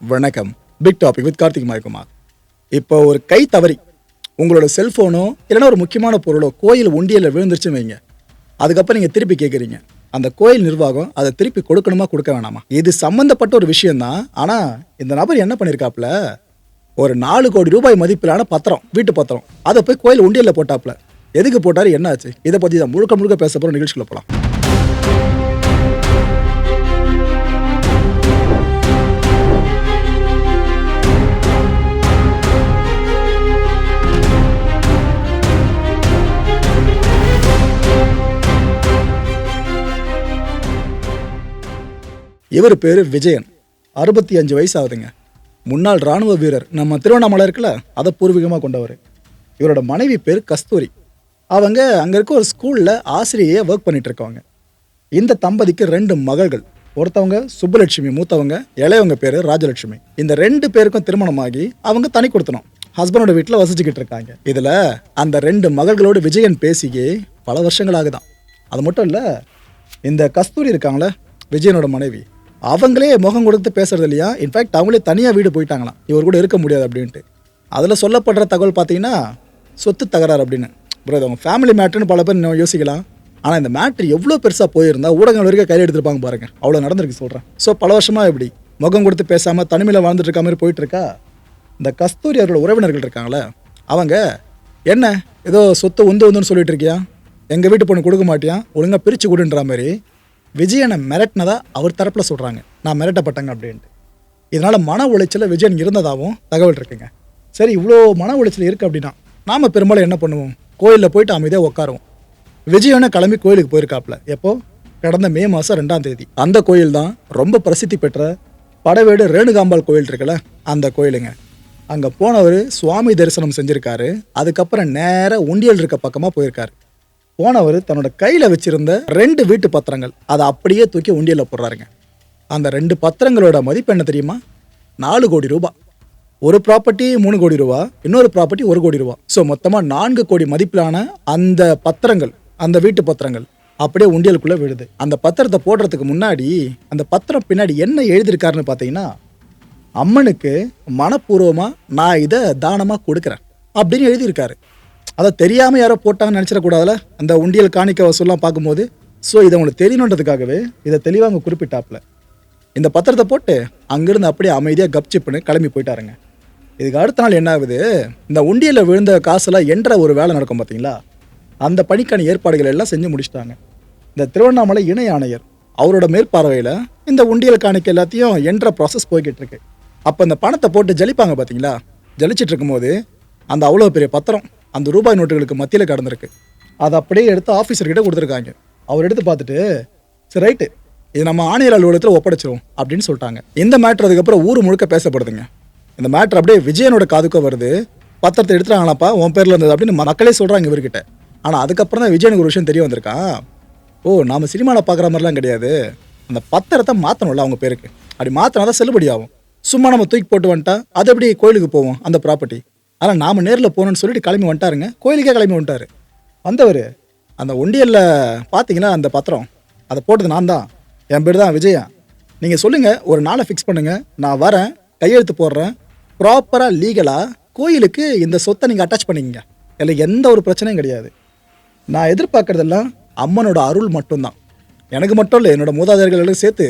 வணக்கம். Big topic with Karthik Mayakumar இப்போ ஒரு கை தவறி உங்களோட செல்ஃபோனோ இல்லைன்னா ஒரு முக்கியமான பொருளோ கோயில் உண்டியலில் விழுந்துருச்சுன்னு வைங்க. அதுக்கப்புறம் நீங்கள் திருப்பி கேட்குறீங்க அந்த கோயில் நிர்வாகம் அதை திருப்பி கொடுக்கணுமா கொடுக்க வேணாமா? இது சம்மந்தப்பட்ட ஒரு விஷயந்தான் ஆனால் இந்த நபர் என்ன பண்ணியிருக்காப்புல ஒரு நாலு கோடி ரூபாய் மதிப்பிலான பத்திரம் வீட்டு பத்திரம் அதை போய் கோயில் உண்டியலில் போட்டாப்புல. எதுக்கு போட்டார் என்ன ஆச்சு இதை பற்றி தான் முழுக்க முழுக்க பேச போகிற நிகழ்ச்சிக்குள்ள போகலாம் இவர் பேர் விஜயன். அறுபத்தி அஞ்சு வயசு ஆகுதுங்க முன்னாள் ராணுவ வீரர் நம்ம திருவண்ணாமலை இருக்குல்ல அதை பூர்வீகமாக கொண்டவர். இவரோட மனைவி பேர் கஸ்தூரி. அவங்க அங்கே இருக்க ஒரு ஸ்கூலில் ஆசிரியையாக ஒர்க் பண்ணிட்டு இருக்கவங்க. இந்த தம்பதிக்கு ரெண்டு மகள்கள். ஒருத்தவங்க சுப்புலட்சுமி மூத்தவங்க இளையவங்க பேர் ராஜலட்சுமி. இந்த ரெண்டு பேருக்கும் திருமணமாகி அவங்க தனி கொடுத்தனும். ஹஸ்பண்டோட வீட்டில் வசிச்சுக்கிட்டு இருக்காங்க. இதில் அந்த ரெண்டு மகள்களோடு விஜயன் பேசியே பல வருஷங்கள் ஆகுதான். அது மட்டும் இல்லை இந்த கஸ்தூரி இருக்காங்களே விஜயனோட மனைவி. அவங்களே முகம் கொடுத்து பேசுறது இல்லையா? இன்ஃபேக்ட் அவங்களே தனியாக வீடு போயிட்டாங்களாம். இவர் கூட இருக்க முடியாது அப்படின்ட்டு. அதில் சொல்லப்படுற தகவல் பார்த்தீங்கன்னா சொத்து தகராறு அப்படின்னு. ப்ரோ அவங்க ஃபேமிலி மேட்ருன்னு பல பேர் இன்னும் யோசிக்கலாம். ஆனால் இந்த மேட்ரு எவ்வளோ பெருசாக போயிருந்தா ஊடகங்கள் வரைக்கும் கையில் எடுத்துருப்பாங்க பாருங்க. அவ்வளோ நடந்திருக்கு சொல்கிறேன் ஸோ பல வருஷமாக எப்படி முகம் கொடுத்து பேசாமல் தனிமையில் வாழ்ந்துட்டு இருக்க மாதிரி போயிட்டுருக்கா? இந்த கஸ்தூரி அவர்களோட உறவினர்கள் இருக்காங்களே அவங்க என்ன? ஏதோ சொத்து உந்து உந்துன்னு சொல்லிட்டு இருக்கியா? எங்கள் வீட்டு பொண்ணு கொடுக்க மாட்டியா? ஒழுங்காக பிரித்து கொடுன்ற மாதிரி. விஜயனை மிரட்டினதா அவர் தரப்பில் சொல்கிறாங்க நான் மிரட்டப்பட்டேங்க அப்படின்ட்டு. இதனால் மன உளைச்சலில் விஜயன் இருந்ததாகவும் தகவல் இருக்குங்க. சரி இவ்வளோ மன உளைச்சல் இருக்குது அப்படின்னா நாம் பெரும்பாலும் என்ன பண்ணுவோம்? கோயிலில் போயிட்டு அமைதியாக உட்காருவோம் விஜயனை கிளம்பி கோயிலுக்கு போயிருக்காப்புல. எப்போ? கடந்த மே மாதம் ரெண்டாம் தேதி. அந்த கோயில் தான் ரொம்ப பிரசித்தி பெற்ற படவேடு ரேணுகாம்பாள் கோயில் இருக்குல்ல அந்த கோயிலுங்க. அங்கே போனவர் சுவாமி தரிசனம் செஞ்சுருக்காரு. அதுக்கப்புறம் நேராக உண்டியல் இருக்க பக்கமாக போயிருக்காரு. போனவர் தன்னோட கையில் வச்சிருந்த ரெண்டு வீட்டு பத்திரங்கள். அதை அப்படியே தூக்கி உண்டியலில் போடுறாருங்க. அந்த ரெண்டு பத்திரங்களோட மதிப்பு என்ன தெரியுமா? நாலு கோடி ரூபாய் ஒரு ப்ராப்பர்ட்டி மூணு கோடி ரூபா இன்னொரு ப்ராப்பர்ட்டி ஒரு கோடி ரூபா. ஸோ மொத்தமாக நான்கு கோடி மதிப்பிலான அந்த பத்திரங்கள் அந்த வீட்டு பத்திரங்கள் அப்படியே உண்டியலுக்குள்ளே விழுது. அந்த பத்திரத்தை போடுறதுக்கு முன்னாடி அந்த பத்திரம் பின்னாடி என்ன எழுதியிருக்காருன்னு பார்த்தீங்கன்னா அம்மனுக்கு மனப்பூர்வமாக நான் இதை தானமாக கொடுக்குறேன் அப்படின்னு எழுதியிருக்காரு. அதை தெரியாமல் யாரோ போட்டாங்கன்னு நினச்சிடக்கூடாதுல? அந்த உண்டியல் காணிக்க வசூல்லாம் பார்க்கும்போது ஸோ இதை உங்களுக்கு தெரியணுன்றதுக்காகவே இதை தெளிவாக அவங்க குறிப்பிட்டாப்ல இந்த பத்திரத்தை போட்டு அங்கேருந்து அப்படியே அமைதியாக கப்சிப்புன்னு கிளம்பி போயிட்டாருங்க. இதுக்கு அடுத்த நாள் என்ன ஆகுது? இந்த உண்டியலில் விழுந்த காசெல்லாம் என்ற ஒரு வேலை நடக்கும் பார்த்தீங்களா அந்த பணிக்கான ஏற்பாடுகள் எல்லாம் செஞ்சு முடிச்சிட்டாங்க. இந்த திருவண்ணாமலை இணை ஆணையர் அவரோட மேற்பார்வையில் இந்த உண்டியல் காணிக்க எல்லாத்தையும் என்ற ப்ராசஸ் போய்கிட்டு இருக்கு. அப்போ இந்த பணத்தை போட்டு ஜலிப்பாங்க பார்த்தீங்களா ஜலிச்சிட்டு இருக்கும்போது அந்த அவ்வளோ பெரிய பத்திரம் அந்த ரூபாய் நோட்டுகளுக்கு மத்தியில் கடந்திருக்கு. அதை அப்படியே எடுத்து ஆஃபீஸர்கிட்ட கொடுத்துருக்காங்க. அவர் எடுத்து பார்த்துட்டு சரி ரைட்டு இது நம்ம ஆணையர் அலுவலகத்தில் ஒப்படைச்சிரும் அப்படின்னு சொல்லிட்டாங்க. இந்த மேட்ரு அதுக்கப்புறம் ஊர் முழுக்க பேசப்படுதுங்க. இந்த மேட்ரு அப்படியே விஜயனோட காதுக்கும் வருது. பத்திரத்தை எடுத்துட்டாங்களாப்பா? உன் பேரில் இருந்தது அப்படின்னு மக்களே சொல்கிறாங்க இவர்கிட்ட. ஆனால் அதுக்கப்புறம் தான் விஜயனுக்கு ஒரு விஷயம் தெரிய வந்திருக்கான் ஓ நாம சினிமாவில் பார்க்குற மாதிரிலாம் கிடையாது. அந்த பத்திரத்தை மாற்றணும்ல அவங்க பேருக்கு. அப்படி மாற்றினா தான் செல்லுபடி ஆகும் சும்மா நம்ம தூக்கி போட்டு வந்துட்டா அது எப்படி கோயிலுக்கு போவோம் அந்த ப்ராப்பர்ட்டி ஆனால் நாம் நேரில் போகணுன்னு சொல்லிட்டு கிளம்பி வந்துட்டாருங்க. கோயிலுக்கே கிளம்பி வந்துட்டார். வந்தவர் அந்த ஒண்டியலில் பார்த்தீங்கன்னா அந்த பத்திரம் அதை போட்டது நான் தான். என் பேர் தான் விஜயா. நீங்கள் சொல்லுங்கள் ஒரு நாளை ஃபிக்ஸ் பண்ணுங்கள் நான் வரேன் கையெழுத்து போடுறேன். ப்ராப்பராக லீகலாக கோயிலுக்கு இந்த சொத்தை நீங்கள் அட்டாச் பண்ணிக்கங்க. இதில் எந்த ஒரு பிரச்சனையும் கிடையாது. நான் எதிர்பார்க்குறதெல்லாம் அம்மனோட அருள் மட்டும்தான். எனக்கு மட்டும் இல்லை என்னோட மூதாதையர்களுக்கு சேர்த்து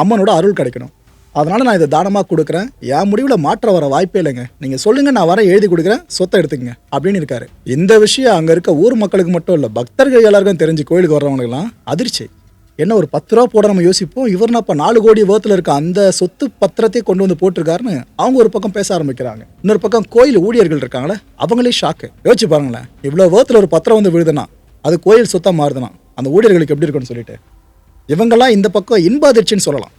அம்மனோட அருள் கிடைக்கணும். அதனால் நான் இதை தானமாக கொடுக்குறேன். என் முடிவில் மாற்ற வர வாய்ப்பே இல்லைங்க. நீங்கள் சொல்லுங்கள் நான் வர எழுதி கொடுக்குறேன் சொத்தை எடுத்துக்கங்க அப்படின்னு இருக்காரு. இந்த விஷயம் அங்கே இருக்க ஊர் மக்களுக்கு மட்டும் இல்லை பக்தர்கள் எல்லாருக்கும் தெரிஞ்சு கோயிலுக்கு வர்றவங்களுக்குலாம் அதிர்ச்சி. என்ன ஒரு பத்து ரூபா போட நம்ம யோசிப்போம்? இவர் அப்போ நாலு கோடி வேர்த்தில் இருக்க அந்த சொத்து பத்திரத்தை கொண்டு வந்து போட்டிருக்காருன்னு அவங்க ஒரு பக்கம் பேச ஆரம்பிக்கிறாங்க. இன்னொரு பக்கம் கோயில் ஊழியர்கள் இருக்காங்களே அவங்களே ஷாக்கு யோசிச்சு பாருங்களேன் இவ்வளோ வேர்த்தில் ஒரு பத்திரம் வந்து விழுதுனா அது கோயில் சொத்தாக மாறுதுனா அந்த ஊழியர்களுக்கு எப்படி இருக்கும்னு சொல்லிட்டு. இவங்கெல்லாம் இந்த பக்கம் இன்ப அதிர்ச்சின்னு சொல்லலாம்.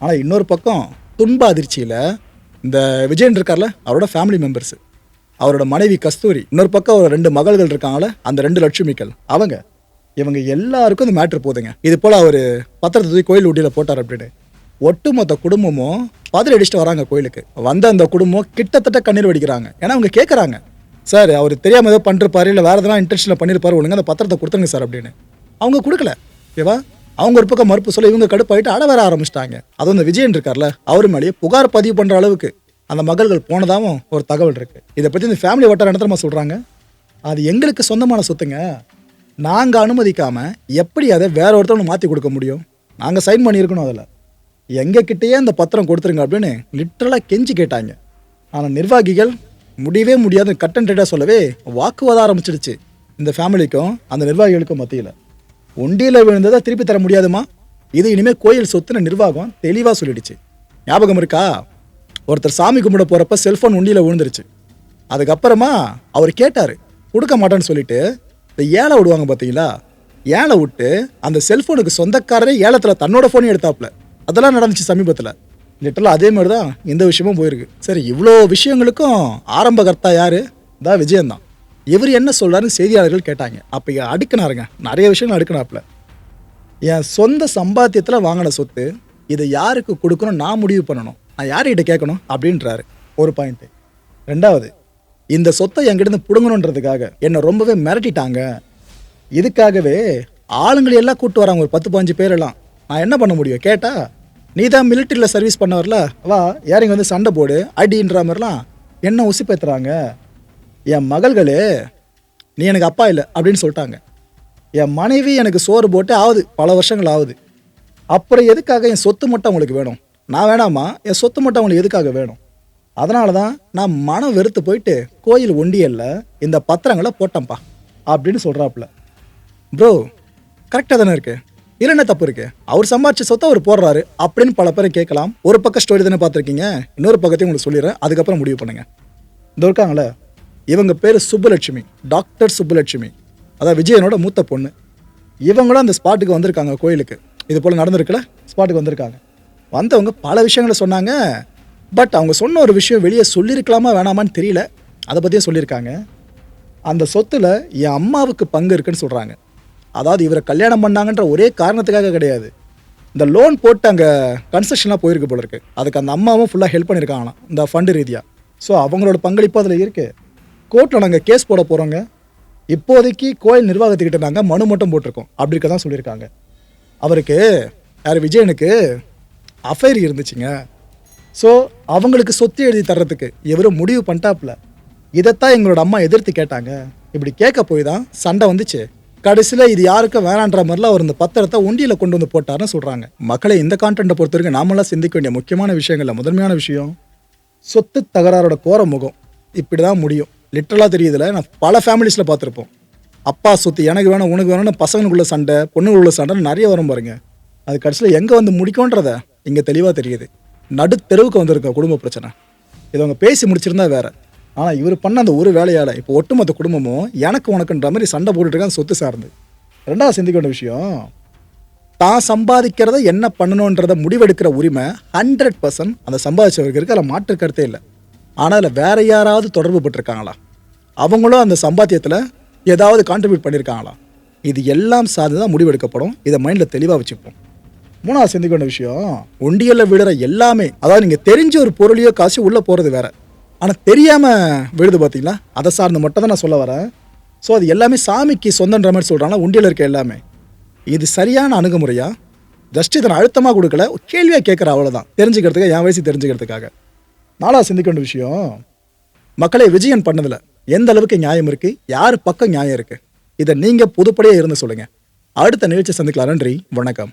ஆனால் இன்னொரு பக்கம் துன்ப அதிர்ச்சியில் இந்த விஜயன் இருக்கார்ல அவரோட ஃபேமிலி மெம்பர்ஸ் அவரோட மனைவி கஸ்தூரி. இன்னொரு பக்கம் அவர் ரெண்டு மகள்கள் இருக்காங்கள அந்த ரெண்டு லட்சுமிகள். அவங்க இவங்க எல்லாருக்கும் இந்த மேட்ரு போதுங்க. இது போல் அவர் பத்திரத்தை தூக்கி கோயில் ஊட்டியில் போட்டார் அப்படின்னு. ஒட்டுமொத்த குடும்பமும் பதில் அடிச்சுட்டு வராங்க கோயிலுக்கு. வந்த அந்த குடும்பம் கிட்டத்தட்ட கண்ணீர் வடிக்கிறாங்க. ஏன்னா அவங்க கேட்குறாங்க சார் அவர் தெரியாமல் ஏதோ பண்ணிருப்பாரு இல்லை வேறு எதனா இன்டென்ஷனில் பண்ணியிருப்பாரு ஒழுங்கு அந்த பத்திரத்தை கொடுத்துருங்க சார் அப்படின்னு. அவங்க கொடுக்கல. ஓகேவா அவங்க ஒரு பக்கம் மறுப்பு சொல்ல இவங்க கடுப்பாயிட்டு அட வர ஆரம்பிச்சிட்டாங்க. அதுவும் இந்த விஜயன் இருக்கார்ல அவர் மேலேயே புகார் பதிவு பண்ற அளவுக்கு அந்த மகள்கள் போனதாகவும் ஒரு தகவல் இருக்கு. இதை பத்தி இந்த ஃபேமிலி வட்டார இடத்துல சொல்றாங்க? அது எங்களுக்கு சொந்தமான சொத்துங்க. நாங்கள் அனுமதிக்காம எப்படி அதை வேற ஒருத்தவங்க மாற்றி கொடுக்க முடியும்? நாங்கள் சைன் பண்ணியிருக்கணும் அதில். எங்கள் கிட்டேயே அந்த பத்திரம் கொடுத்துருங்க அப்படின்னு லிட்ரலாக கெஞ்சி கேட்டாங்க. ஆனால் நிர்வாகிகள் முடியவே முடியாது கட்டன் சொல்லவே வாக்குவாதம் ஆரம்பிச்சிடுச்சு. இந்த ஃபேமிலிக்கும் அந்த நிர்வாகிகளுக்கும் மத்தியில். ஒண்டியில் விழுந்ததை திருப்பி தர முடியாதுமா? இது இனிமேல் கோயில் சொத்துன நிர்வாகம் தெளிவாக சொல்லிடுச்சு. ஞாபகம் இருக்கா? ஒருத்தர் சாமி கும்பிட போகிறப்ப செல்ஃபோன் உண்டியில் விழுந்துருச்சு. அதுக்கப்புறமா அவர் கேட்டார் கொடுக்க மாட்டேன்னு சொல்லிட்டு இந்த ஏழை விடுவாங்க பார்த்தீங்களா? ஏழை விட்டு அந்த செல்ஃபோனுக்கு சொந்தக்காரரே ஏலத்தில் தன்னோட ஃபோனையும் எடுத்தாப்புல. அதெல்லாம் நடந்துச்சு சமீபத்தில். லிட்டலாக அதே மாதிரி தான் இந்த விஷயமும் போயிருக்கு. சரி இவ்வளோ விஷயங்களுக்கும் ஆரம்பகர்த்தா யார் யாரு? தான் விஜயந்தான். இவர் என்ன சொல்கிறாருன்னு செய்தியாளர்கள் கேட்டாங்க. அப்போ அடுக்கினாருங்க. நிறைய விஷயங்கள் அடுக்கினாப்புல. என் சொந்த சம்பாத்தியத்தில் வாங்கின சொத்து இதை யாருக்கு கொடுக்கணும் நான் முடிவு பண்ணணும். நான் யார்கிட்ட கேட்கணும்? அப்படின்றாரு. ஒரு பாயிண்ட்டு ரெண்டாவது இந்த சொத்தை என்கிட்ட பிடுங்கணுன்றதுக்காக என்னை ரொம்பவே மிரட்டிட்டாங்க. இதுக்காகவே ஆளுங்களை எல்லாம் கூப்பிட்டு வராங்க. ஒரு பத்து பதினஞ்சு பேரெல்லாம் நான் என்ன பண்ண முடியும்? கேட்டா நீ தான் மிலிட்டரியில் சர்வீஸ் பண்ண வரல வா யாரையும் வந்து சண்டை போடு? அடின்ற மாதிரிலாம் என்ன உசிப்பேத்துறாங்க? என் மகள்களே நீ எனக்கு அப்பா இல்லை அப்படின்னு சொல்லிட்டாங்க. என் மனைவி எனக்கு சோறு போட்டு ஆகுது பல வருஷங்கள் ஆகுது அப்புறம் எதுக்காக என் சொத்து மட்டும் அவங்களுக்கு வேணும்? நான் வேணாமா? என் சொத்து மட்டும் அவங்களுக்கு எதுக்காக வேணும்? அதனால தான் நான் மனம் வெறுத்து போயிட்டு கோயில் ஒண்டியல்ல இந்த பத்திரங்களை போட்டேன்ப்பா அப்படின்னு சொல்கிறாப்புல ப்ரோ கரெக்டாக தானே இருக்கு? இல்லை என்ன தப்பு இருக்கு? அவர் சம்பாரிச்ச சொத்தை அவர் போடுறாரு அப்படின்னு பல பேரை கேட்கலாம். ஒரு பக்கம் ஸ்டோரி தானே பார்த்துருக்கீங்க. இன்னொரு பக்கத்தையும் உங்களுக்கு சொல்லிடுறேன். அதுக்கப்புறம் முடிவு பண்ணுங்க. இந்த இருக்காங்களே இவங்க பேர் சுப்புலட்சுமி டாக்டர் சுப்புலட்சுமி. அதான் விஜயனோட மூத்த பொண்ணு. இவங்களும் அந்த ஸ்பாட்டுக்கு வந்திருக்காங்க கோயிலுக்கு. இது போல் நடந்திருக்குல்ல ஸ்பாட்டுக்கு வந்திருக்காங்க. வந்தவங்க பல விஷயங்களை சொன்னாங்க. பட் அவங்க சொன்ன ஒரு விஷயம் வெளியே சொல்லியிருக்கலாமா வேணாமான்னு தெரியல. அதை பற்றியும் சொல்லியிருக்காங்க அந்த சொத்துல என் அம்மாவுக்கு பங்கு இருக்குன்னு சொல்கிறாங்க அதாவது இவரை கல்யாணம் பண்ணாங்கன்ற ஒரே காரணத்துக்காக கிடையாது. இந்த லோன் போட்டு அங்கே கன்ஸ்ட்ரக்ஷனாக போயிருக்கு போல இருக்கு. அதுக்கு அந்த அம்மாவும் ஃபுல்லாக ஹெல்ப் பண்ணியிருக்காங்களாம் இந்த ஃபண்டு ரீதியாக ஸோ அவங்களோட பங்களிப்பு அதில் இருக்கு. கோர்ட்டில் நாங்கள் கேஸ் போட போகிறோங்க இப்போதைக்கு கோயில் நிர்வாகத்துக்கிட்ட நாங்கள் மனு மட்டும் போட்டிருக்கோம். அப்படி இருக்க தான் சொல்லியிருக்காங்க. அவருக்கு யார் விஜயனுக்கு அஃபைர் இருந்துச்சுங்க. ஸோ அவங்களுக்கு சொத்து எழுதி தர்றதுக்கு இவரும் முடிவு பண்ணிட்டாப்புல. இதைத்தான் எங்களோட அம்மா எதிர்த்து கேட்டாங்க. இப்படி கேட்க போய் தான் சண்டை வந்துச்சு. கடைசியில் இது யாருக்கும் வேணான்ற மாதிரிலாம் அவர் இந்த பத்திரத்தை ஒண்டியில் கொண்டு வந்து போட்டார்னு சொல்கிறாங்க மக்களை இந்த கான்டென்ட்டை பொறுத்த வரைக்கும் நாமெல்லாம் சிந்திக்க வேண்டிய முக்கியமான விஷயங்களில் முதன்மையான விஷயம் சொத்து தகராறோட கோர முகம். இப்படி தான் முடியும். லிட்டரலாக தெரியுதுல. நான் பல ஃபேமிலிஸில் பார்த்துருப்போம். அப்பா சொத்து எனக்கு வேணும் உனக்கு வேணும்னு பசங்களுக்குள்ள சண்டை பொண்ணுங்களுக்குள்ள சண்டைன்னு நிறைய வரும் பாருங்க. அது கடைசியில் எங்கே வந்து முடிக்கும்ன்றத இங்கே தெளிவாக தெரியுது. நடு தெருவுக்கு வந்திருக்க குடும்ப பிரச்சனை. இது அவங்க பேசி முடிச்சிருந்தா வேற. ஆனால் இவர் பண்ண அந்த ஒரு வேலையால் இப்போ ஒட்டுமொத்த குடும்பமும் எனக்கு உனக்குன்ற மாதிரி சண்டை போட்டுட்டு இருக்காங்க சொத்து சார்ந்து. ரெண்டாவது சிந்திக்க வேண்டிய விஷயம் தான் சம்பாதிக்கிறத என்ன பண்ணணுன்றத முடிவெடுக்கிற உரிமை ஹண்ட்ரட் பர்சன்ட் அந்த சம்பாதிச்சவருக்கு அதில் மாற்று கருத்தே இல்லை. ஆனால் அதில் வேற யாராவது தொடர்பு பட்டிருக்காங்களா அவங்களும் அந்த சம்பாத்தியத்தில் ஏதாவது கான்ட்ரிபியூட் பண்ணியிருக்காங்களா இது எல்லாம் சார்ந்து தான் முடிவெடுக்கப்படும் இதை மைண்டில் தெளிவாக வச்சுப்போம். மூணாவது சிந்திக்க வேண்டிய விஷயம் ஒண்டியலில் விழுற எல்லாமே அதாவது நீங்கள் தெரிஞ்ச ஒரு பொருளையோ காசு உள்ளே போகிறது வேற. ஆனால் தெரியாமல் விழுது பார்த்தீங்களா அதை சார்ந்து மட்டும் தான் நான் சொல்ல வரேன். ஸோ அது எல்லாமே சாமிக்கு சொந்தன்ற மாதிரி சொல்கிறாங்க உண்டியில் இருக்க எல்லாமே. இது சரியான அணுகுமுறையா? ஜஸ்ட் இதை நான் அழுத்தமாக கொடுக்கல. கேள்வியாக கேட்குற அவ்வளோதான் தெரிஞ்சுக்கிறதுக்கு என் வயசு தெரிஞ்சுக்கிறதுக்காக. நாலாவது சிந்திக்க வேண்டிய விஷயம் மக்களை விஜயன் பண்ணதில்லை எந்த அளவுக்கு நியாயம் இருக்கு? யார் பக்கம் நியாயம் இருக்கு? இதை நீங்க புதுப்படியாக இருந்து சொல்லுங்க. அடுத்த நிகழ்ச்சி சந்திக்கலாம். நன்றி. வணக்கம்.